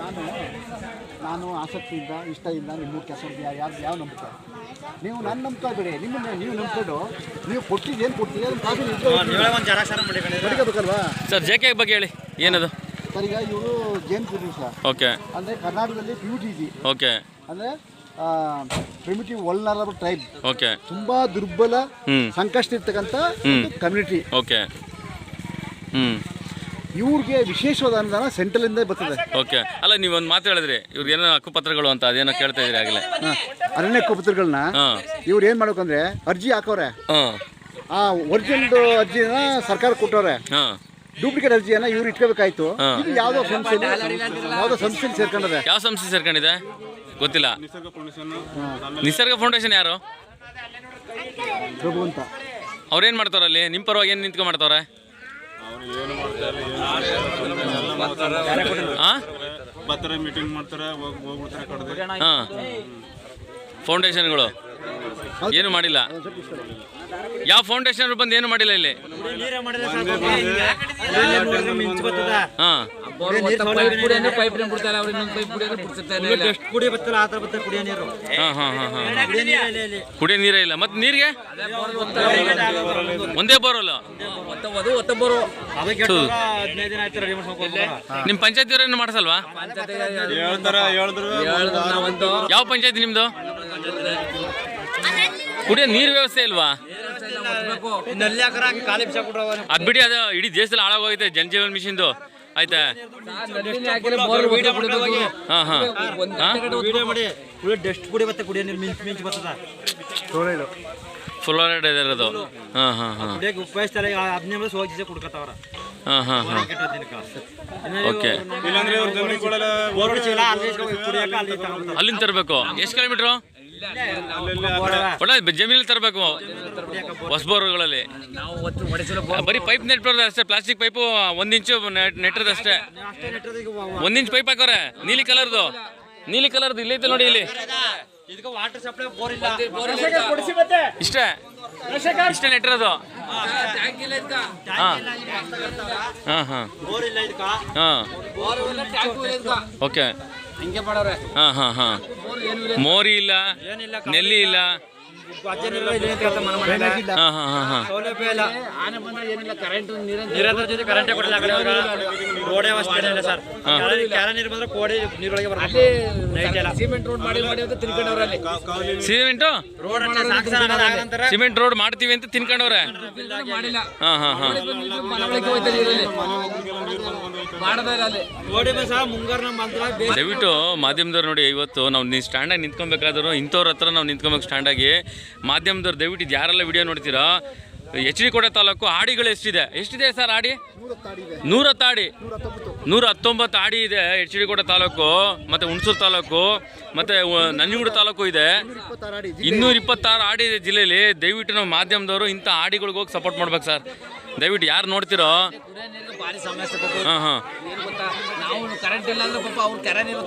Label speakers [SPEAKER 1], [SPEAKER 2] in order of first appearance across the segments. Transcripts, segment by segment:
[SPEAKER 1] ನಾನು ನಾನು ಇಷ್ಟ ಇಲ್ಲ ನಿಮ್ಮ ಕೆಲಸ ಯಾವ ಯಾವ ನಂಬಿಕೆ? ನೀವು ನನ್ನ ನಂಬ್ತಾ ಬಿಡಿ. ನಿಮ್ಮನ್ನ ನೀವು ನಂಬ್ಕೊಂಡು ನೀವು ಕೊಟ್ಟಿದ್ದು ಏನು ಒಂದು ಅದನ್ನ ಕಾಪಿ ಬರೀಬೇಕಲ್ವಾ
[SPEAKER 2] ಸರ್ ಜೆ ಕೆ ಬಗ್ಗೆ ಹೇಳಿ. ಏನದು?
[SPEAKER 1] ಸರ್ ಈಗ ಇವರು ಜೇನ್ ಪ್ರೊಡ್ಯೂಸರ್ ಸರ್.
[SPEAKER 2] ಓಕೆ.
[SPEAKER 1] ಅಂದರೆ ಕರ್ನಾಟಕದಲ್ಲಿ P U T G
[SPEAKER 2] okay.
[SPEAKER 1] ಅಂದರೆ ಪ್ರಿಮಿಟಿವ್ ಒಲ್ನರಬಲ್ ಟ್ರೈಬ್
[SPEAKER 2] ಓಕೆ.
[SPEAKER 1] ತುಂಬಾ ದುರ್ಬಲ
[SPEAKER 2] ಹ್ಞೂ
[SPEAKER 1] ಸಂಕಷ್ಟ ಇರ್ತಕ್ಕಂಥ. Community
[SPEAKER 2] okay. ಹ್ಞೂ
[SPEAKER 1] ಇವ್ರಿಗೆ ವಿಶೇಷವಾದ ಅನುದಾನ ಸೆಂಟ್ರಲಿಂದ ಬರ್ತದೆ.
[SPEAKER 2] ಓಕೆ ಅಲ್ಲ ನೀವು ಒಂದು ಮಾತು ಹೇಳಿದ್ರಿ ಇವ್ರಿಗೆ ಏನೋ ಹಕ್ಕುಪತ್ರಗಳು ಅಂತ ಅದೇನೋ ಕೇಳ್ತಾ ಇದ್ರಿ ಆಗಲೇ.
[SPEAKER 1] ಅರಣ್ಯ ಹಕ್ಕು
[SPEAKER 2] ಹಾಂ.
[SPEAKER 1] ಇವ್ರು ಏನು ಮಾಡ್ಬೇಕಂದ್ರೆ ಅರ್ಜಿ ಹಾಕೋರೆ
[SPEAKER 2] ಹಾಂ.
[SPEAKER 1] ಆ ಒರಿಜಿನಲ್ ಅರ್ಜಿನ ಸರ್ಕಾರ ಕೊಟ್ಟವ್ರೆ.
[SPEAKER 2] ಹಾಂ.
[SPEAKER 1] ಡೂಪ್ಲಿಕೇಟ್ ಅರ್ಜಿಯನ್ನ ಇವ್ರು ಇಟ್ಕೋಬೇಕಾಯ್ತು. ಇದು ಯಾವುದೋ ಸಂಸ್ಥೆ ಯಾವುದೋ ಸಂಸ್ಥೆ ಸೇರ್ಕೊಂಡಿದೆ.
[SPEAKER 2] ಯಾವ ಸಂಸ್ಥೆ ಸೇರ್ಕೊಂಡಿದೆ? ಗೊತ್ತಿಲ್ಲ. ನಿಸರ್ಗ ಫೌಂಡೇಶನ್ ಯಾರು?
[SPEAKER 1] ಅವ್ರೇನ್ ಅಂತ
[SPEAKER 2] ಅವ್ರೇನು ಮಾಡ್ತಾರೆ ಅಲ್ಲಿ ನಿಮ್ಮ ಪರವಾಗಿ ಏನು ನಿಂತ್ಕೊಂಡು ಮಾಡ್ತಾವ್ರೆ? ಹಾಂ
[SPEAKER 3] ಬರ್ತಾರೆ ಮೀಟಿಂಗ್ ಮಾಡ್ತಾರೆ ಹೋಗ್ ಹೋಗ್ಬಿಡ್ತಾರೆ ಕಡ್ದು.
[SPEAKER 2] ಹಾಂ. ಫೌಂಡೇಶನ್ಗಳು ಏನು ಮಾಡಿಲ್ಲ? ಯಾವ ಫೌಂಡೇಶನ್ ಬಂದು ಏನು ಮಾಡಿಲ್ಲ ಇಲ್ಲಿ? ಹಾಂ.
[SPEAKER 4] ಪೈಪ್ ಬಿಡ್ತಾರೆ ಅವ್ರು ಇನ್ನೊಂದು ಪೈಪ್ ಕುಡಿಯೋದು ಬಿಡ್ತಿರ್ತಾರೆ
[SPEAKER 5] ಕುಡಿ ಬತ್ತಲ್ಲ ಆ ಥರ ಬರ್ತಾರೆ ಕುಡಿಯೋ ನೀರು.
[SPEAKER 2] ಹಾಂ ಹಾಂ ಹಾಂ ಹಾಂ
[SPEAKER 5] ಕುಡಿಯೋ ಇಲ್ಲಿ
[SPEAKER 2] ಕುಡಿಯೋ ನೀರೇ ಇಲ್ಲ. ಮತ್ತೆ ನೀರಿಗೆ? ಒಂದೇ ಬೋರಲ್ಲ
[SPEAKER 4] ಅದು
[SPEAKER 2] ನಿಮ್ಮ ಪಂಚಾಯತಿ ಏನು ಮಾಡಿಸಲ್ವಾ?
[SPEAKER 3] ಹೇಳ್ತಾರ ಹೇಳಿದ್ರು.
[SPEAKER 2] ಯಾವ ಪಂಚಾಯತಿ ನಿಮ್ಮದು ಕುಡಿಯೋ ನೀರ್ ವ್ಯವಸ್ಥೆ ಇಲ್ವಾ?
[SPEAKER 5] ಅದ್ಬಿಡಿ
[SPEAKER 2] ಅದ ಬಿಡಿ ಅದು ಇಡೀ ದೇಶದಲ್ಲಿ ಹಾಳಾಗೋಗೈತೆ ಜಲಜೀವನ್ ಮಿಷನ್ದು. ಆಯ್ತಾ? ಹಾ ಹಾ.
[SPEAKER 5] ಡಸ್ಟ್ ಕುಡಿ ಮತ್ತೆ ಕುಡಿಯೋ ನೀರು ಮಿಂಚ್ ಮಿಂಚ್ ಬರ್ತದ.
[SPEAKER 2] ಫ್ಲೋರೈಡ್ ಇರೋದು. ಹಾಂ ಹಾಂ ಹಾಂ.
[SPEAKER 5] ಹಾ ಉಪಯೋಗಿಸ್ತಾರೆ ಹದಿನೈದು ಸೋಗಿ ಕುಡ್ಕತ್ತವ್ರ.
[SPEAKER 2] ಹಾಂ ಹಾಂ ಹಾಂ.
[SPEAKER 5] ಕೆಟ್ಟ ದಿನಕ್ಕೆ.
[SPEAKER 2] ಓಕೆ. ಅಲ್ಲಿಂದ ತರಬೇಕು. ಎಷ್ಟು ಕಿಲೋಮೀಟ್ರು ಒಳ್ಳೆ ಜಮೀನಲ್ಲಿ ತರಬೇಕು. ಹೊಸಬೋರ್ಗಳಲ್ಲಿ.
[SPEAKER 4] ನಾವು ಒತ್ತು ಹೊಡೆಸಲು
[SPEAKER 2] ಬರೀ ಪೈಪ್ ನೆಟ್ಬಾರ್ದು ಅಷ್ಟೇ ಪ್ಲಾಸ್ಟಿಕ್ ಪೈಪು ಒಂದು ಇಂಚು ನೆಟ್ಟದ ಅಷ್ಟೇ. ಒಂದು ಇಂಚ್ ಪೈಪ್ ಹಾಕೋರೆ ನೀಲಿ ಕಲರ್ದು. ನೀಲಿ ಕಲರ್ದು ಇಲ್ಲೈತೆ ನೋಡಿ ಇಲ್ಲಿ.
[SPEAKER 5] ಇದಕ್ಕೆ ವಾಟರ್ ಸಪ್ಲೈ ಬೋರ್ ಇಲ್ಲ.
[SPEAKER 2] ಇಷ್ಟೇ. ಇಷ್ಟೇ ನೆಟ್ಟಿರೋದು ಹಾಂ. ಹಾಂ ಹಾಂ.
[SPEAKER 5] ಬೋರ್ ಇಲ್ಲ ಇದಕ್ಕೆ
[SPEAKER 2] ಹಾಂ. ಓಕೆ. ಹಾಂ ಹಾಂ ಹಾಂ. ಮೋರಿ ಇಲ್ಲ ನೆಲ್ಲಿ ಇಲ್ಲ.
[SPEAKER 5] ಸೌಲಭ್ಯ ಇಲ್ಲ.
[SPEAKER 4] ಆನೆ ಬಂದಾಗ ಏನಿಲ್ಲ ಕರೆಂಟ್
[SPEAKER 5] ನೀರಾದ್ರ ಜೊತೆ ಕರೆಂಟೇ ಕೊಡಲ್ಲ ಆ ಕಡೆ ಇವಾಗ ರೋಡೇ ಇಲ್ಲ ಸರ್. ಕ್ಯಾರ ನೀರು ಬಂದ್ರೆ ಕೋಡಿ ನೀರೊಳಗೆ ಬರ್ತದೆ ನೈಟ್ ಎಲ್ಲ.
[SPEAKER 4] ಸಿಮೆಂಟ್ ರೋಡ್ ಮಾಡಿ ಅಂತ
[SPEAKER 2] ಸಿಮೆಂಟು
[SPEAKER 5] ರೋಡ್ ಆಗದಂತಾರೆ
[SPEAKER 2] ಸಿಮೆಂಟ್ ರೋಡ್ ಮಾಡ್ತೀವಿ ಅಂತ ತಿನ್ಕೊಂಡವ್ರೆ.
[SPEAKER 4] ಮಾಡಿಲ್ಲ.
[SPEAKER 2] ದಯವಿಟ್ಟು ಮಾಧ್ಯಮದವ್ರು ನೋಡಿ ಇವತ್ತು ನಾವು ನೀವು ಸ್ಟ್ಯಾಂಡಾಗಿ ನಿಂತ್ಕೊಬೇಕಾದ್ರು ಇಂಥವ್ರ ಹತ್ರ ನಾವು ನಿಂತ್ಕೊಬೇಕು ಸ್ಟ್ಯಾಂಡಾಗಿ ಮಾಧ್ಯಮದವ್ರು ದಯವಿಟ್ಟು ಯಾರೆಲ್ಲ ವಿಡಿಯೋ ನೋಡ್ತೀರಾ? ಎಚ್ ಡಿ ಕೋಟೆ ತಾಲೂಕು ಆಡಿಗಳು ಎಷ್ಟಿದೆ? ಎಷ್ಟಿದೆ ಸರ್ ಆಡಿ? ನೂರ ಆಡಿ ನೂರ ಹತ್ತೊಂಬತ್ತು ಆಡಿ ಇದೆ ಎಚ್ ಡಿ ಕೋಟೆ ತಾಲೂಕು, ಮತ್ತೆ ಹುಣಸೂರು ತಾಲೂಕು, ಮತ್ತೆ ನಂಜನಗೂಡು ತಾಲೂಕು ಇದೆ. ಇನ್ನೂರ ಇಪ್ಪತ್ತಾರು ಆಡಿ ಇದೆ ಜಿಲ್ಲೆಯಲ್ಲಿ ದಯವಿಟ್ಟು ನಾವು ಮಾಧ್ಯಮದವರು ಇಂಥ ಆಡಿಗಳಿಗೆ ಹೋಗಿ ಸಪೋರ್ಟ್ ಮಾಡ್ಬೇಕು ಸರ್. ದಯವಿಟ್ಟು ಯಾರು ನೋಡ್ತಿರೋ?
[SPEAKER 4] ಕುಡಿಯೋ ನೀರಿಗೆ ಭಾರಿ
[SPEAKER 2] ಹಾಂ.
[SPEAKER 4] ಗೊತ್ತಾ ನಾವು ಕರೆಂಟ್ ಇಲ್ಲ ಅಂದ್ರೆ ನೀರು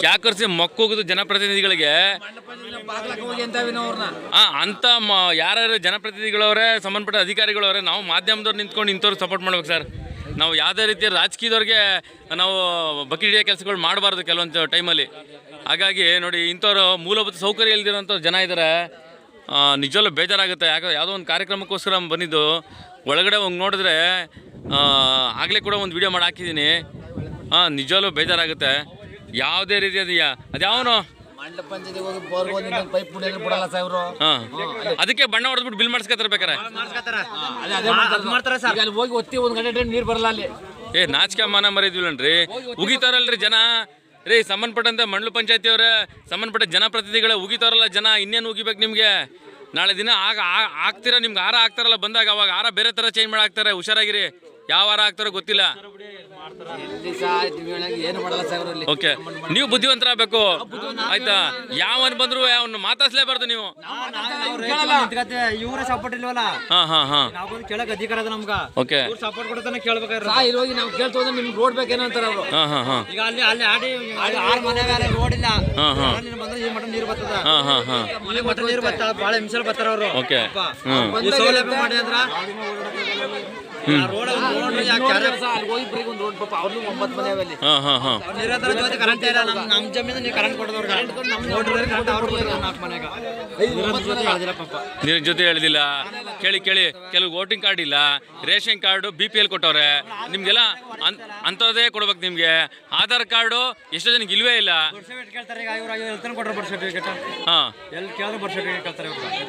[SPEAKER 2] ಕ್ಯಾಕರ್ಸಿ ಜನಪ್ರತಿನಿಧಿಗಳಿಗೆ ಅಂಥ ಮ, ಯಾರ್ಯಾರು ಜನಪ್ರತಿನಿಧಿಗಳವರೇ, ಸಂಬಂಧಪಟ್ಟ ಅಧಿಕಾರಿಗಳವರೇ, ನಾವು ಮಾಧ್ಯಮದವ್ರು ನಿಂತ್ಕೊಂಡು ಇಂಥವ್ರು ಸಪೋರ್ಟ್ ಮಾಡ್ಬೇಕು ಸರ್. ನಾವು ಯಾವುದೇ ರೀತಿಯ ರಾಜಕೀಯದವ್ರಿಗೆ ನಾವು ಬಕೆಟ್ ಹಿಡಿಯೋ ಕೆಲಸಗಳು ಮಾಡಬಾರ್ದು ಕೆಲವೊಂದು ಟೈಮಲ್ಲಿ ಹಾಗಾಗಿ ನೋಡಿ, ಇಂಥವ್ರು ಮೂಲಭೂತ ಸೌಕರ್ಯ ಇಲ್ದಿರೋಂಥ ಜನ ಇದ್ದಾರೆ ನಿಜವಲ್ಲೂ ಬೇಜಾರಾಗುತ್ತೆ. ಯಾಕೆ ಯಾವುದೋ ಒಂದು ಕಾರ್ಯಕ್ರಮಕ್ಕೋಸ್ಕರ ಬಂದಿದ್ದು. ಒಳಗಡೆ ಹೋಗಿ ನೋಡಿದ್ರೆ ಆಗಲೇ ಕೂಡ ಒಂದು ವಿಡಿಯೋ ಮಾಡಿ ಹಾಕಿದ್ದೀನಿ. ಹಾಂ ನಿಜವಲ್ಲೂ ಬೇಜಾರಾಗುತ್ತೆ. ಯಾವುದೇ
[SPEAKER 4] ರೀತಿ ಅದೆಯಾ
[SPEAKER 2] ಅದ್ಯಾವನು? ಅದಕ್ಕೆ ಬಣ್ಣ ಹೊಡೆದ್ಬಿಟ್ಟು ಬಿಲ್ ಮಾಡಿಸ್ಕೊತಾರೆ ಬೇಕಾರೆ
[SPEAKER 4] ಹೋಗಿ ಒತ್ತಿ ಒಂದು ಗಂಟೆ ನೀರು ಬರಲ್ಲ ಅಲ್ಲಿ.
[SPEAKER 2] ಏ ನಾಚಿಕೆ ಮಾನ ಮರಿದ್ವಿಲ್ಲನ್ರಿ ಉಗಿತಾರಲ್ರಿ ಜನ. ರೀ, ಸಂಬಂಧಪಟ್ಟಂತೆ ಮಂಡಲ ಪಂಚಾಯತಿಯವರೇ, ಸಂಬಂಧಪಟ್ಟ ಜನಪ್ರತಿನಿಧಿಗಳ ಉಗಿತಾರಲ್ಲ ಜನ, ಇನ್ನೇನು ಉಗಿಬೇಕು ನಿಮಗೆ? ನಾಳೆ ದಿನ ಆಗ ಆಗ್ತಿರ? ನಿಮ್ಗೆ ಆರ ಆಗ್ತಾರಲ್ಲ ಬಂದಾಗ, ಅವಾಗ ಆರ ಬೇರೆ ಥರ ಚೇಂಜ್ ಮಾಡಿ ಹಾಕ್ತಾರೆ ಹುಷಾರಾಗಿರಿ. ಯಾವ ವಾರ ಆಗ್ತಾರೋ ಗೊತ್ತಿಲ್ಲ.
[SPEAKER 4] ನೀವು ಸಹ ಏನು ಮಾಡಲ್ಲ ಸಾಹೇಬ್ರು
[SPEAKER 2] ಓಕೆ. ನೀವು ಬುದ್ಧಿವಂತರಾಗಬೇಕು. ಆಯ್ತಾ? ಯಾವನ್ ಬಂದ್ರು ಅವನ್ನ ಮಾತಾಡ್ಸ್ಲೇಬಾರ್ದು ನೀವು.
[SPEAKER 5] ಇವರ ಸಪೋರ್ಟ್ ಇಲ್ವಲ್ಲ?
[SPEAKER 2] ಹಾ ಹಾ ಹಾಂ.
[SPEAKER 5] ನಾವು ಕೇಳಕ್ ಅಧಿಕಾರ ಅದ ನಮ್ಗ.
[SPEAKER 2] ಓಕೆ.
[SPEAKER 5] ಇವ್ರು ಸಪೋರ್ಟ್ ಕೊಡ್ತಾನೆ ಕೇಳ್ಬೇಕಾದ್ರೆ
[SPEAKER 4] ಸಾ ಇಲ್ಲಿ ಹೋಗಿ ನಾವು ಕೇಳ್ತಾ ಅಂದ್ರೆ ನಿಮ್ಗೆ ರೋಡ್ ಬೇಕೇನೋ ಅಂತಾರೆ ಅವರು.
[SPEAKER 2] ಹಾಂ ಹಾಂ ಹಾಂ.
[SPEAKER 5] ಈಗ ಅಲ್ಲಿ ಅಲ್ಲಿ ಆಡಿ ಅಲ್ಲಿ ಆರ್ ಮೇಲೆ ರೋಡ್ ಇಲ್ಲ.
[SPEAKER 2] ಹಾಂ ಹಾಂ.
[SPEAKER 5] ನೀನು ಬಂದ್ರೆ ಈ ಮಠ ನೀರು ಬರ್ತದ?
[SPEAKER 2] ಹಾ ಹಾ ಹಾ.
[SPEAKER 5] ಇಲ್ಲಿ ಮಟ್ಟ ನೀರು ಬರ್ತಾವ ಭಾಳ ಹಿಂಸಲ್ ಬರ್ತಾರ ಅವರು.
[SPEAKER 2] ಓಕೆ.
[SPEAKER 5] ಈ ಸೌಲಭ್ಯ ಮಾಡಿ ಅಂದ್ರ ರೋಡ್
[SPEAKER 4] ಅಲ್ಲಿ ಹೋಗಿ ಬರೀ ಒಂದು ರೋಡ್ ಪಾಪ ಅವ್ರನ್ನೂ ಒಂಬತ್ತು ಮನೆ ಅಲ್ಲಿ.
[SPEAKER 2] ಹಾಂ ಹಾಂ ಹಾಂ.
[SPEAKER 5] ನಿರಂತರ ಜೊತೆ ಹೇಳಿದಿಲ್ಲ ಇಲ್ಲ ನಮ್ಮ ನಮ್ಮ ಜಮೀನು ಕರೆಂಟ್ ಕೊಡೋರ್ಗ ಕರೆಂಟ್ ಅವ್ರು ಕೊಡ್ತಾರೆ. ಮನೆಗೆ. ನಿರಂತರ ಜೊತೆ ಹೇಳ್ದಿರ ಪಾಪ.
[SPEAKER 2] ನಿನ್ನ ಜೊತೆ ಹೇಳ್ದಿಲ್ಲ. ಕೇಳಿ ಕೇಳಿ. ಕೆಲವು ವೋಟಿಂಗ್ ಕಾರ್ಡ್ ಇಲ್ಲ. Ration card B P L ಕೊಟ್ಟವ್ರೆ. ನಿಮ್ಗೆಲ್ಲ ಅಂತದೇ ಅಂಥದ್ದೇ ಕೊಡ್ಬೇಕು ನಿಮಗೆ. ಆಧಾರ್ ಕಾರ್ಡು ಎಷ್ಟೋ ಜನಕ್ಕೆ ಇಲ್ವೇ ಇಲ್ಲ.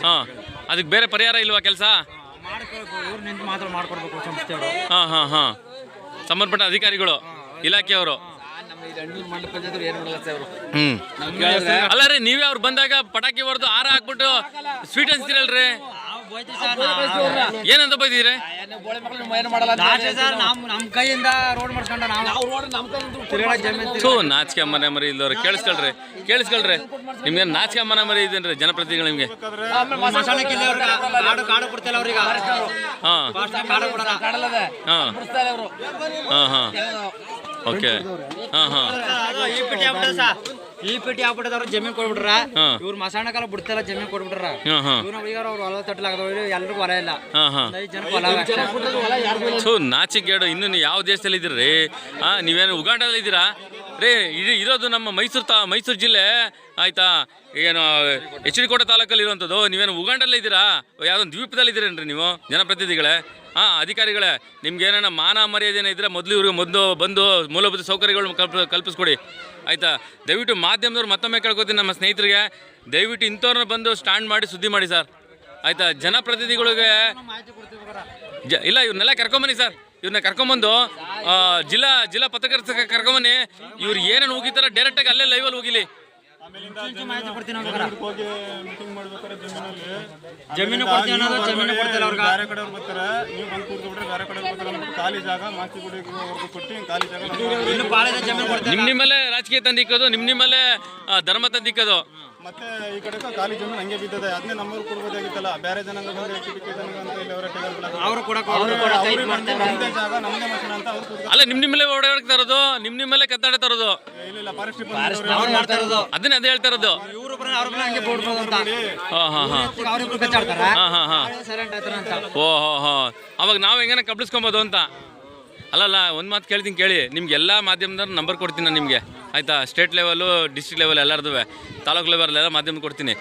[SPEAKER 2] ಹಾಂ. ಅದಕ್ಕೆ ಬೇರೆ ಪರಿಹಾರ ಇಲ್ವಾ ಕೆಲಸ?
[SPEAKER 5] ಇವ್ರು ನಿಂತು ಮಾತ್ರ ಮಾಡ್ಕೊಡ್ಬೇಕು ಸಂಸ್ಥೆಯವರು
[SPEAKER 2] ಹಾಂ ಹಾಂ ಹಾಂ. ಸಂಬಂಧಪಟ್ಟ ಅಧಿಕಾರಿಗಳು ಇಲಾಖೆಯವರು. ಅಲ್ಲ ರೀ ನೀವೇ ಅವ್ರು ಬಂದಾಗ ಪಟಾಕಿ ಹೊಡೆದು ಹಾರ ಹಾಕ್ಬಿಟ್ಟು ಸ್ವೀಟ್ ಅನ್ಸ್ತಿರಲ್ರಿ. ಏನಂತ ಬೈದಿದ್ರೆ
[SPEAKER 4] ಬೋಳೆ ಮಕ್ಕಳು ಏನು ಮಾಡಲ್ಲ ಅಂತ
[SPEAKER 5] ಲಾಸ್ಟ್ ಸರ್ ನಮ್ಮ ನಮ್ಮ ಕೈಯಿಂದ ರೋಡ್ ಮಾಡ್ಕೊಂಡ ನಾವು.
[SPEAKER 4] ನಾವು ರೋಡ್ ನಮ್ಮ ಕೈಯಿಂದ
[SPEAKER 5] ತಿರುಗಾ ಜಮೀನು
[SPEAKER 2] ಥೂ ನಾಚಿಕೆ ಮನೆ ಮರಿ ಇಲ್ಲವ್ರೆ ಕೇಳಿಸ್ಕೊಳ್ರಿ ಕೇಳಿಸ್ಕೊಳ್ರಿ. ನಿಮ್ಗೆ ನಾಚಿಕೆ ಮನೆ ಮರಿ ಇದೇನ್ರಿ ಜನಪ್ರತಿನಿಧಿಗಳು ನಿಮ್ಗೆ?
[SPEAKER 5] ಹಾ. ಇಲ್ಲ
[SPEAKER 2] ಹಾ. ಹಾ ಹಾಂ ಹಾಂ. ಓಕೆ. ಹಾಂ ಹಾಂ.
[SPEAKER 5] ಈ ಪೇಟಿ ಆಗ್ಬಿಟ್ಟದವ್ರ ಸಾ ಜಮೀನ್ ಕೊಡ್ಬಿಟ್ರ.
[SPEAKER 2] ಇವ್ರ
[SPEAKER 5] ಇವ್ರು ಮಸಾಣ ಕಾಲ ಬಿಡ್ತಾರ ಜಮೀನ್ ಕೊಡ್ಬಿಟ್ರ. ಇವ್ರು ಈಗ ಅವ್ರು ಹೊಲ ತಟ್ಟಲಾಗದವ್ರು ಎಲ್ರಿಗೂ ಹೊಲ ಇಲ್ಲ. ಐದ್ ಜನಕ್ಕೆ ಹೊಲ ಅವೆ ಅಷ್ಟೇ.
[SPEAKER 2] ನಾಚಿಕೇಡು ಇನ್ನು ನೀವು ಯಾವ ದೇಶದಲ್ಲಿ ಇದ್ದೀರಿ ಆ ನೀವೇನು ಉಗಾಂಡದಲ್ಲಿ ಇದ್ದೀರಾ ರೀ ಇರೋದು ನಮ್ಮ ಮೈಸೂರು ತಾ ಮೈಸೂರು ಜಿಲ್ಲೆ ಆಯ್ತಾ? ಏನು ಎಚ್ ತಾಲೂಕಲ್ಲಿ ಇರುವಂಥದ್ದು, ನೀವೇನು ಉಗಾಂಡಲ್ಲೇ ಇದ್ದೀರಾ? ಯಾವುದೊಂದು ದ್ವೀಪದಲ್ಲಿ ಇದ್ದೀರೇನ್ರಿ ನೀವು, ಜನಪ್ರತಿನಿಧಿಗಳೇ? ಹಾಂ ಅಧಿಕಾರಿಗಳೇ, ನಿಮ್ಗೆ ಏನಾರ ಮಾನ ಮರ್ಯಾದೆ ಇದ್ದರೆ ಮೊದಲು ಇವ್ರಿಗೆ ಮೊದಲು ಬಂದು ಮೂಲಭೂತ ಸೌಕರ್ಯಗಳು ಕಲ್ಪ, ಕಲ್ಪಿಸ್ಕೊಡಿ. ಆಯಿತಾ? ದಯವಿಟ್ಟು ಮಾಧ್ಯಮದವ್ರು ಮತ್ತೊಮ್ಮೆ ಕೇಳ್ಕೊತೀನಿ ನಮ್ಮ ಸ್ನೇಹಿತರಿಗೆ. ದಯವಿಟ್ಟು ಇಂಥವ್ರನ್ನ ಬಂದು ಸ್ಟ್ಯಾಂಡ್ ಮಾಡಿ ಸುದ್ದಿ ಮಾಡಿ ಸರ್. ಆಯಿತಾ? ಜನಪ್ರತಿನಿಧಿಗಳಿಗೆ ಜ, ಇಲ್ಲ, ಇವ್ರನ್ನೆಲ್ಲ ಕರ್ಕೊಂಬನ್ನಿ ಸರ್. ಇವ್ರನ್ನ ಕರ್ಕೊಂಬಂದು ಜಿಲ್ಲಾ ಜಿಲ್ಲಾ ಪತ್ರಕರ್ತ ಕರ್ಕೊಂಬನ್ನಿ. ಇವ್ರು ಏನೇನು ಹೋಗಿತಾರ ಡೈರೆಕ್ಟಾಗಿ ಅಲ್ಲೇ ಲೈವಲ್ಲಿ ಹೋಗಿಲಿ.
[SPEAKER 5] ಜಮೀನು ಕೊಡ್ತೀನಿ ಅನ್ನೋದು ಜಮೀನು ಕೊಡ್ತಿಲ್ಲ ಅವ್ರಿಗೆ.
[SPEAKER 3] ಬೇರೆ ಕಡೆ ಬರ್ತಾರೆ ನೀವು ಬಂದು ಕೂತ್ಕೊಂಡ್ರೆ ಬೇರೆ ಕಡೆ ಬರ್ತಾರೆ ಖಾಲಿ ಜಾಗ ಮಾಸ್ತಿ ಕೊಟ್ಟು ಖಾಲಿ ಜಾಗ ನಮ್ಗೆ
[SPEAKER 5] ಇನ್ನು ಭಾಳ ಜಮೀನು ಕೊಡ್ತಿಲ್ಲ
[SPEAKER 2] ನಿಮ್ಮ ನಿಮ್ಮಲ್ಲೇ ರಾಜಕೀಯ ತಂದಿಕ್ಕೋದು ನಿಮ್ಮ ನಿಮ್ಮಲ್ಲೇ ಆ, ಧರ್ಮ ತಂದಿಕ್ಕೋದು
[SPEAKER 3] ಮತ್ತೆ ಈ ಕಡೆ ಖಾಲಿ ಜಮೀನು ಹಂಗೆ ಬಿದ್ದದೆ. ಅದನ್ನೇ ನಮ್ಮವ್ರು ಕೊಡ್ಬೋದಾಗಿತ್ತಲ್ಲ? ಬೇರೆ ಜನಾಂಗ ನಿಮ್ ಅಂತ ಇಲ್ಲಿ ಅವರ ಜಾಗ ಮಷೀನ್ ಅಂತ ಕೂತ್ಕೊಂಡು
[SPEAKER 2] ಅಲ್ಲ ನಿಮ್ಮ ನಿಮ್ಮಲ್ಲೇ ಓಡಾಡ್ತಾ ಇರೋದು ನಿಮ್ಮ ಮೇಲೆ ಕತ್ತಾಡ ತರೋದು.
[SPEAKER 3] ಇಲ್ಲ ಫಾರೆಸ್ಟ್
[SPEAKER 5] ಅವ್ರು ಮಾಡ್ತಾ ಇರೋದು?
[SPEAKER 2] ಅದನ್ನೇ ಅದೇ ಹೇಳ್ತಾ ಇರೋದು.
[SPEAKER 5] ಇವ್ರು ಬರ ಅವ್ರ ಹಂಗೆ ಬಿಡ್ಬೋದು ಅಂತ
[SPEAKER 2] ಹಾ ಹಾ ಹಾ.
[SPEAKER 5] ಅವ್ರಿಬ್ರು ಕಚ್ಚಾಡ್ತಾರ
[SPEAKER 2] ಹಾಂ ಹಾಂ ಹಾಂ.
[SPEAKER 5] ಸೈಲೆಂಟ್ ಆಯ್ತಾರ ಅಂತ
[SPEAKER 2] ಓ ಹೋ. ಹೋ ಅವಾಗ ನಾವು ಹೆಂಗನ ಕಬ್ಳಿಸ್ಕೊಬೋದು ಅಂತ? ಅಲ್ಲಲ್ಲ, ಒಂದು ಮಾತು ಕೇಳ್ತೀನಿ ಕೇಳಿ. ನಿಮ್ಗೆ ಎಲ್ಲ ಮಾಧ್ಯಮದವ್ರು ನಂಬರ್ ಕೊಡ್ತೀನಿ ನಾನು ನಿಮಗೆ. ಆಯಿತಾ? ಸ್ಟೇಟ್ ಲೆವೆಲು ಡಿಸ್ಟ್ರಿಕ್ಟ್ ಲೆವೆಲ್ ಎಲ್ಲರದು ತಾಲೂಕು ಲೆವೆಲ್ ಎಲ್ಲ ಮಾಧ್ಯಮ ಕೊಡ್ತೀನಿ.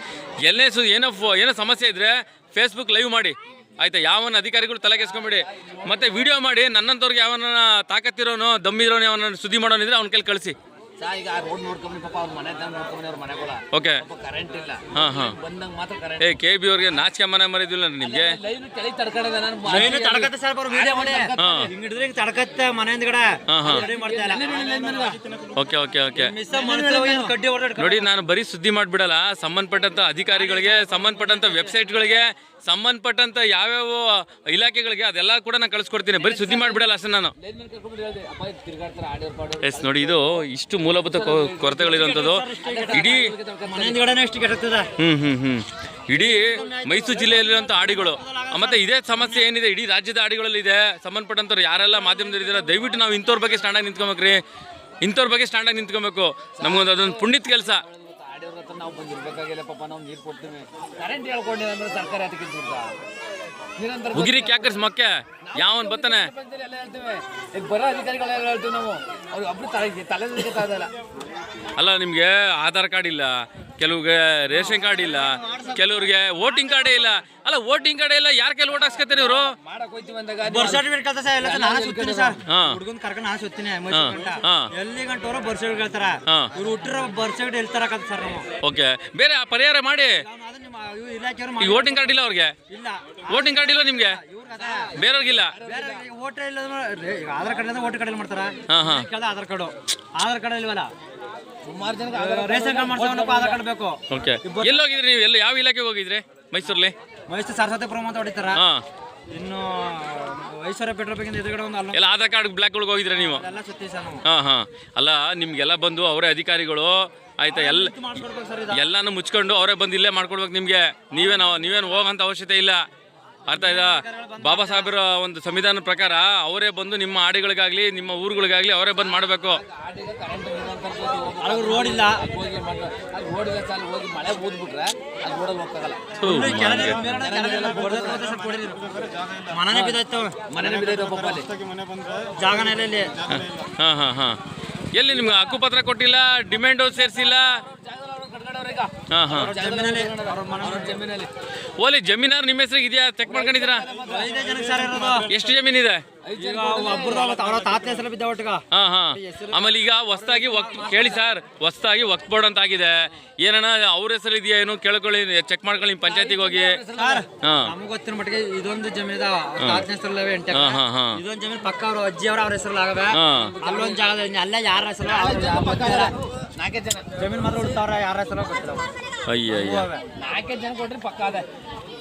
[SPEAKER 2] ಎಲ್ಲೇ ಸು ಏನೋ ಫೋ ಏನೋ ಸಮಸ್ಯೆ ಇದ್ದರೆ ಫೇಸ್ಬುಕ್ ಲೈವ್ ಮಾಡಿ. ಆಯಿತಾ? ಯಾವನ ಅಧಿಕಾರಿಗಳು ತಲೆ ಕೆಸ್ಕೊಂಬಿಡಿ ಮತ್ತು ವಿಡಿಯೋ ಮಾಡಿ ನನ್ನಂಥವ್ರಿಗೆ ಯಾವನ ತಾಕತ್ತಿರೋನು, ದಮ್ಮಿರೋನು, ಯಾವನ ಸುದ್ದಿ ಮಾಡೋನಿದ್ರೆ ಅವ್ನ ಕೈಲಿ ಕಳಿಸಿ.
[SPEAKER 4] ಸಾ ಈಗ ರೋಡ್ ನೋಡ್ಕೊಂಬಿ ಪಾಪ ಅವ್ರ ಮನೆ ನೋಡ್ಕೊಂಬಿ ಅವ್ರ ಮನೆಗಳ.
[SPEAKER 2] ಓಕೆ
[SPEAKER 4] ಪಾಪ ಕರೆಂಟ್ ಇಲ್ಲ.
[SPEAKER 2] ಹಾಂ ಹಾಂ.
[SPEAKER 4] ಬಂದಂಗ ಮಾತ್ರ ಕರೆಂಟ್
[SPEAKER 2] ಏ ಕೆ ಬಿ ಅವ್ರಿಗೆ ನಾಚಿಕೆ ಮನೆ ಮರಿದಿಲ್ಲ ನಿಮಗೆ?
[SPEAKER 4] ಲೈನ್ ಕೆಳಗೆ ತಡ್ಕೊಂಡಿದೆ ನಾನು.
[SPEAKER 5] ಲೈನ್ ತಡಕತ್ತೆ ಸರ್ ಬರೋ ವಿಡಿಯೋ ಮಾಡಿ
[SPEAKER 2] ಹಾಂ.
[SPEAKER 5] ಹಿಂಗ್ ಹಿಡಿದ್ರೆ ಹಿಂಗ್ ಮನೆ ಹಿಂದ್ಗಡೆ.
[SPEAKER 2] ಹಾಂ ಹಾಂ.
[SPEAKER 5] ರೆಡಿ ಮಾಡ್ತಾ ಇಲ್ಲ.
[SPEAKER 2] ಓಕೆ ಓಕೆ ಓಕೆ
[SPEAKER 5] ಮಿಸ್ ಮನಸ್ಸಲ್ಲಿ ಹೋಗಿ ಕಡ್ಡಿ
[SPEAKER 2] ನೋಡಿ ನಾನು ಬರೀ ಸುದ್ದಿ ಮಾಡ್ಬಿಡಲ್ಲ. ಸಂಬಂಧಪಟ್ಟಂತ ಅಧಿಕಾರಿಗಳಿಗೆ ಸಂಬಂಧಪಟ್ಟಂತ ವೆಬ್ಸೈಟ್ಗಳಿಗೆ ಸಂಬಂಧಪಟ್ಟಂತ ಯಾವ್ಯಾವ ಇಲಾಖೆಗಳಿಗೆ ಅದೆಲ್ಲ ಕೂಡ ನಾನು ಕಳಿಸ್ಕೊಡ್ತೀನಿ. ಬರೀ ಸುದ್ದಿ ಮಾಡ್ಬಿಡಲ್ಲ ಅಷ್ಟೇ ನಾನು. ಎಸ್ ನೋಡಿ ಇದು ಇಷ್ಟು ಮೂಲಭೂತ ಕೊ- ಕೊರತೆಗಳಿರುವಂಥದ್ದು. ಇಡೀ ಹ್ಮ್ ಹ್ಮ್ ಹ್ಮ್. ಇಡೀ ಮೈಸೂರು ಜಿಲ್ಲೆಯಲ್ಲಿರುವಂಥ ಆಡಿಗಳು. ಮತ್ತೆ ಇದೇ ಸಮಸ್ಯೆ ಏನಿದೆ? ಇಡೀ ರಾಜ್ಯದ ಆಡಿಗಳಲ್ಲಿ ಇದೆ ಸಂಬಂಧಪಟ್ಟಂಥವ್ರು ಯಾರೆಲ್ಲ ಮಾಧ್ಯಮದಲ್ಲಿ ಇದ್ದಾರೆ ದಯವಿಟ್ಟು ನಾವು ಇಂಥವ್ರ ಬಗ್ಗೆ ಸ್ಟ್ಯಾಂಡಾಗಿ ನಿಂತ್ಕೊಬೇಕ್ರಿ. ಇಂಥವ್ರ ಬಗ್ಗೆ ಸ್ಟ್ಯಾಂಡಾಗಿ ನಿಂತ್ಕೊಬೇಕು. ನಮಗೊಂದು ಅದೊಂದು ಪುಣ್ಯದ ಕೆಲಸ.
[SPEAKER 4] ನಾವು ಬಂದಿರ್ಬೇಕಾಗಿಲ್ಲ ಪಾಪ ನಾವು ನೀರು ಕೊಡ್ತೀವಿ. ಕರೆಂಟ್ ಹೇಳ್ಕೊಂಡಿಲ್ಲ ಅಂದ್ರೆ ಸರ್ಕಾರ ಅದಕ್ಕೆ ನಿರಂತರ
[SPEAKER 2] ಉಗಿರಿ ಕ್ಯಾಕರ್ಸ್ ಮಕ್ಕೆ. ಯಾವನ್ ಬರ್ತಾನೆ
[SPEAKER 4] ಬರೋ ಅಧಿಕಾರಿಗಳೆಲ್ಲ ಹೇಳ್ತೀವಿ ನಾವು? ಅವ್ರು ಒಬ್ರು ತಲೆ ತಲೆ ಇಲ್ಲ
[SPEAKER 2] ಅಲ್ಲ ನಿಮಗೆ ಆಧಾರ್ ಕಾರ್ಡ್ ಇಲ್ಲ ಕೆಲವ್ರಿಗೆ ರೇಷನ್ ಕಾರ್ಡ್ ಇಲ್ಲ ಕೆಲವ್ರಿಗೆ ವೋಟಿಂಗ್ ಕಾರ್ಡ್ ಇಲ್ಲ. ಅಲ್ಲ ವೋಟಿಂಗ್ ಕಾರ್ಡ್ ಇಲ್ಲ ಯಾರ ಕೈಲಿ ಓಟ್ ಹಾಕ್ಸ್ಕತ್ತೀರಿ ಇವರು?
[SPEAKER 4] ಮಾಡಕ್ ಹೋಯ್ತೀವಿ
[SPEAKER 5] ಬರ್ತ್ ಸರ್ಟಿಫಿಕೇಟ್ ಕಳ್ತ ಸರ್ ಎಲ್ಲ ನಾನು ಸುತ್ತೀನಿ ಸರ್
[SPEAKER 2] ಹಾ.
[SPEAKER 5] ಹುಡುಗನ್ ಕರ್ಕೊಂಡು ನಾನು ಸುತ್ತೀನಿ
[SPEAKER 2] ಹಾ.
[SPEAKER 5] ಎಲ್ಲಿ ಗಂಟವ್ರು ಬರ್ತ್ ಸರ್ಟಿಫಿಕೇಟ್ ಹೇಳ್ತಾರ?
[SPEAKER 2] ಹಾ.
[SPEAKER 5] ಇವ್ರು ಹುಟ್ಟಿರೋ ಬರ್ತ್ ಸರ್ಟಿಫಿಕೇಟ್ ಎಲ್ಲಿ ಸರ್ ನಾವು.
[SPEAKER 2] ಓಕೆ ಬೇರೆ ಆ ಪರಿಹಾರ ಮಾಡಿ. ಈಗ ವೋಟಿಂಗ್ ಕಾರ್ಡ್ ಇಲ್ಲ ಅವ್ರಿಗೆ?
[SPEAKER 5] ಇಲ್ಲ.
[SPEAKER 2] ವೋಟಿಂಗ್ ಕಾರ್ಡ್ ಇಲ್ಲ ನಿಮಗೆ? ಬೇರೆಯವ್ರಿಗಿಲ್ಲ?
[SPEAKER 5] ಬೇರೆ ವೋಟರ್ ಇಲ್ಲ ಆಧಾರ್ ಕಾರ್ಡ್ ಇಲ್ಲ ವೋಟರ್ ಕಾರ್ಡ್ ಮಾಡ್ತಾರ?
[SPEAKER 2] ಹಾ, ಹಾ.
[SPEAKER 5] ಕೇಳ್ದ ಆಧಾರ್ ಕಾರ್ಡು ಆಧಾರ್ ಕಾರ್ಡ್ ಇಲ್ವಲ್ಲ?
[SPEAKER 4] ಸುಮಾರು ಜನ
[SPEAKER 5] ರೇಷನ್ ಕಾರ್ಡ್ ಮಾಡ್ಸೋನಪ್ಪ ಆಧಾರ್ ಕಾರ್ಡ್ ಬೇಕು.
[SPEAKER 2] ಓಕೆ. ಎಲ್ಲಿ ಹೋಗಿದ್ರಿ ನೀವು? ಎಲ್ಲ ಯಾವ ಇಲಾಖೆಗೆ ಹೋಗಿದ್ರಿ ಮೈಸೂರಲ್ಲಿ?
[SPEAKER 5] ಮೈಸೂರು ಸರಸ್ವತಿ ಪ್ರಮಾಣ ಅಂತ ಹೊಡಿತಾರ.
[SPEAKER 2] ಹಾಂ.
[SPEAKER 5] ಇನ್ನು ಐಶ್ವರ್ಯ ಪೆಟ್ರೋಲ್ ಬಗ್ಗೆ ಎದುರುಗಡೆ ಒಂದು ಅಲ್ಲ
[SPEAKER 2] ಎಲ್ಲ ಆಧಾರ್ ಕಾರ್ಡ್ ಬ್ಲ್ಯಾಕ್ಗಳಿಗೆ ಹೋಗಿದ್ರೆ ನೀವು?
[SPEAKER 5] ಎಲ್ಲ ಸುತ್ತಿ ಸರ್
[SPEAKER 2] ಹಾಂ ಹಾಂ. ಅಲ್ಲ ನಿಮ್ಗೆಲ್ಲ ಬಂದು ಅವರೇ ಅಧಿಕಾರಿಗಳು ಆಯ್ತಾ ಎಲ್ಲ ಎಲ್ಲಾನು ಮುಚ್ಕೊಂಡು ಅವರೇ ಬಂದು ಇಲ್ಲೇ ಮಾಡ್ಕೊಡ್ಬೇಕು ನಿಮಗೆ. ನೀವೇನು ನೀವೇನು ಹೋಗೋಂಥ ಅವಶ್ಯಕತೆ ಇಲ್ಲ. ಅರ್ಥ ಆಯ್ತಾ? ಬಾಬಾ ಸಾಹೇಬ್ರ ಒಂದು ಸಂವಿಧಾನದ ಪ್ರಕಾರ ಅವರೇ ಬಂದು ನಿಮ್ಮ ಆಡಿಗಳಿಗಾಗ್ಲಿ ನಿಮ್ಮ ಊರುಗಳಿಗಾಗ್ಲಿ ಅವರೇ ಬಂದು ಮಾಡಬೇಕು. ಹಾಂ ಹಾಂ ಹಾಂ. ಎಲ್ಲಿ ನಿಮ್ಗೆ ಹಕ್ಕುಪತ್ರ ಕೊಟ್ಟಿಲ್ಲ ಡಿಮ್ಯಾಂಡು ಸೇರಿಸಿಲ್ಲ? ಓಲಿ ಜಮೀನಾರು ನಿಮ್ಮ ಹೆಸರಿಗೆ ಇದೆಯಾ? ಚೆಕ್ ಮಾಡ್ಕೊಂಡಿದ್ದೀರಾ?
[SPEAKER 5] ಐದೇ ಜನಕ್ಕೆ ಸರ್ ಇರೋದು.
[SPEAKER 2] ಎಷ್ಟು ಜಮೀನಿದೆ
[SPEAKER 5] ಈಗ ಒಬ್ಬರು ಅವ್ರ ತಾತನ ಹೆಸರು ಬಿದ್ದ ಒಟ್ಟಿಗ.
[SPEAKER 2] ಹಾ ಹಾ. ಆಮೇಲೆ ಈಗ ಹೊಸ್ದಾಗಿ ವಕ್ ಕೇಳಿ ಸರ್ ಹೊಸ್ದಾಗಿ ವಕ್ಫ್ ಬೋರ್ಡ್ ಅಂತ ಆಗಿದೆ. ಏನಣ್ಣ ಅವ್ರ ಹೆಸರು ಇದೆಯಾ ಏನು? ಕೇಳ್ಕೊಳ್ಳಿ ಚೆಕ್ ಮಾಡ್ಕೊಳ್ಳಿ ನಿಮ್ಮ ಪಂಚಾಯತಿಗೆ ಹೋಗಿ.
[SPEAKER 5] ಸರ್
[SPEAKER 2] ಹಾ.
[SPEAKER 5] ನಮ್ಗೆ ಗೊತ್ತಿನ ಮಟ್ಟಿಗೆ ಇದೊಂದು ಜಮೀನ್ ಇದೊಂದು ಜಮೀನ್ ಪಕ್ಕ ಅವ್ರ ಅಜ್ಜಿ ಅವ್ರ ಅವ್ರ ಆಗವೆ. ಅಲ್ಲೊಂದು ಜಾಗದಲ್ಲಿ ಅಲ್ಲೇ ಯಾರ ಹೆಸರು
[SPEAKER 4] ನಾಲ್ಕೇ ಜನ
[SPEAKER 5] ಜಮೀನ್ ಮಾತ್ರ ಉಳಿತಾವ್ರ ಯಾರ ಹೆಸರು ಗೊತ್ತಿಲ್ಲ.
[SPEAKER 2] ಅಯ್ಯ ಅಯ್ಯ
[SPEAKER 4] ನಾಲ್ಕೇ ಜನ ಕೊಟ್ರೆ ಪಕ್ಕ ಅದೇ.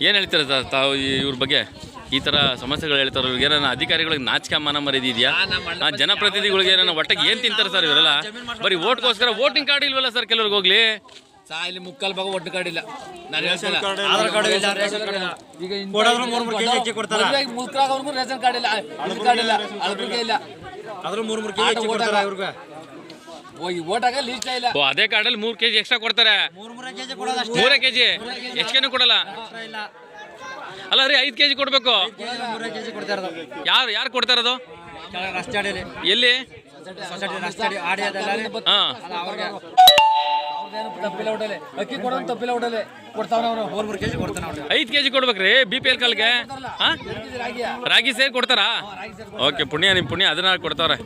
[SPEAKER 2] ಏನು ಹೇಳ್ತೀರಾ ಸರ್ ತಾವು ಈ- ಇವ್ರ ಬಗ್ಗೆ? ಈ ತರ ಸಮಸ್ಯೆಗಳು ಹೇಳ್ತಾರ ಇವ್ರಿಗೆ ಏನಾರ ಅಧಿಕಾರಿಗಳಿಗೆ ನಾಚಿಕೆ ಮಾನ ಮರ್ಯಾದೆ ಇದೆಯಾ? ಆ ಜನಪ್ರತಿನಿಧಿಗಳಿಗೆ ಏನಾರ ಒಟ್ಟಿಗೆ ಏನು ತಿಂತಾರೆ ಸರ್ ಇವರೆಲ್ಲ? ಬರೀ ಓಟ್ಗೋಸ್ಕರ ವೋಟಿಂಗ್ ಕಾರ್ಡ್ ಇಲ್ವಲ್ಲ ಸರ್ ಕೆಲವ್ರಿಗೆ ಹೋಗ್ಲಿ?
[SPEAKER 4] ಸಾ ಇಲ್ಲಿ ಮುಕ್ಕಲ್ ಭಾಗ ಒಟ್ಟು ಕಾರ್ಡ್ ಇಲ್ಲ. ನಾನು ಹೇಳ್ತಿಲ್ಲ
[SPEAKER 5] ಆಧಾರ್ ಕಾರ್ಡ್ ಇಲ್ಲ ರೇಷನ್ ಕಾರ್ಡ್ ಇಲ್ಲ.
[SPEAKER 4] ಈಗ ಇಂಥ
[SPEAKER 5] ಕೊಡೋದ್ರು ಮೂರ್ ಮೂರ್ ಕೆಜಿ ಹೆಚ್ಚಿ ಕೊಡ್ತಾರ.
[SPEAKER 4] ಮದ್ವೆಗೆ ಮುಲ್ಕರಾಗವ್ರಿಗೂ ರೇಷನ್ ಕಾರ್ಡ್ ಇಲ್ಲ. ಇದು ಕಾರ್ಡ್ ಇಲ್ಲ. ಅಲ್ಬ್ರಿಗೆ ಇಲ್ಲ.
[SPEAKER 5] ಅದ್ರ ಮೂರ್ ಮೂರ್ ಕೆಜಿ ಕೊಡ್ತಾರ ಇವ್ರಿಗೆ?
[SPEAKER 4] ಓಟಾಗ ಲೀಸ್ಟ್ ಇಲ್ಲ.
[SPEAKER 2] ಓ ಅದೇ ಕಾರ್ಡಲ್ಲಿ ಮೂರು ಕೆಜಿ ಎಕ್ಸ್ಟ್ರಾ ಕೊಡ್ತಾರೆ.
[SPEAKER 5] ಮೂರೇ ಕೆಜಿ ಎಷ್ಟೇನು ಅಷ್ಟೇ.
[SPEAKER 2] ಮೂರೇ ಕೆ ಜಿ ಹೆಚ್ಚಿಗೆನೂ ಕೊಡಲ್ಲ?
[SPEAKER 5] ಇಲ್ಲ.
[SPEAKER 2] ಅಲ್ಲ ರೀ ಐದು ಕೆ ಜಿ ಕೊಡಬೇಕು
[SPEAKER 5] ಮೂರೇ ಕೆಜಿ ಕೊಡ್ಬೇಕು ಇರೋದು.
[SPEAKER 2] ಯಾರು ಯಾರು ಕೊಡ್ತಾ ಇರೋದು?
[SPEAKER 5] ಕೆಳಗೆ ರಸ್ತೆ ಅಡಿಯಲ್ಲಿ
[SPEAKER 2] ಎಲ್ಲಿ?
[SPEAKER 4] ಅಕ್ಕಿ ಕೊಡೋನು ತಪ್ಪಿಲ್ಲ ಕೊಡ್ತಾವ್ರ ಅವರು.
[SPEAKER 5] ಮೂರ್ ಮೂರ್ ಕೆಜಿ ಕೊಡ್ತಾನೆ
[SPEAKER 2] ಐದು ಕೆ ಜಿ ಕೊಡ್ಬೇಕ್ರಿ ಬಿ ಪಿ ಎಲ್ ಕಾಲ್ಗೆ? ಹಾಂ? ರಾಗಿ. ಸೇರಿ ಕೊಡ್ತಾರಾ? ಓಕೆ ಪುಣ್ಯ ನಿಮ್ಮ ಪುಣ್ಯ. ಅದನ್ನ ಕೊಡ್ತಾವ್ರೆ.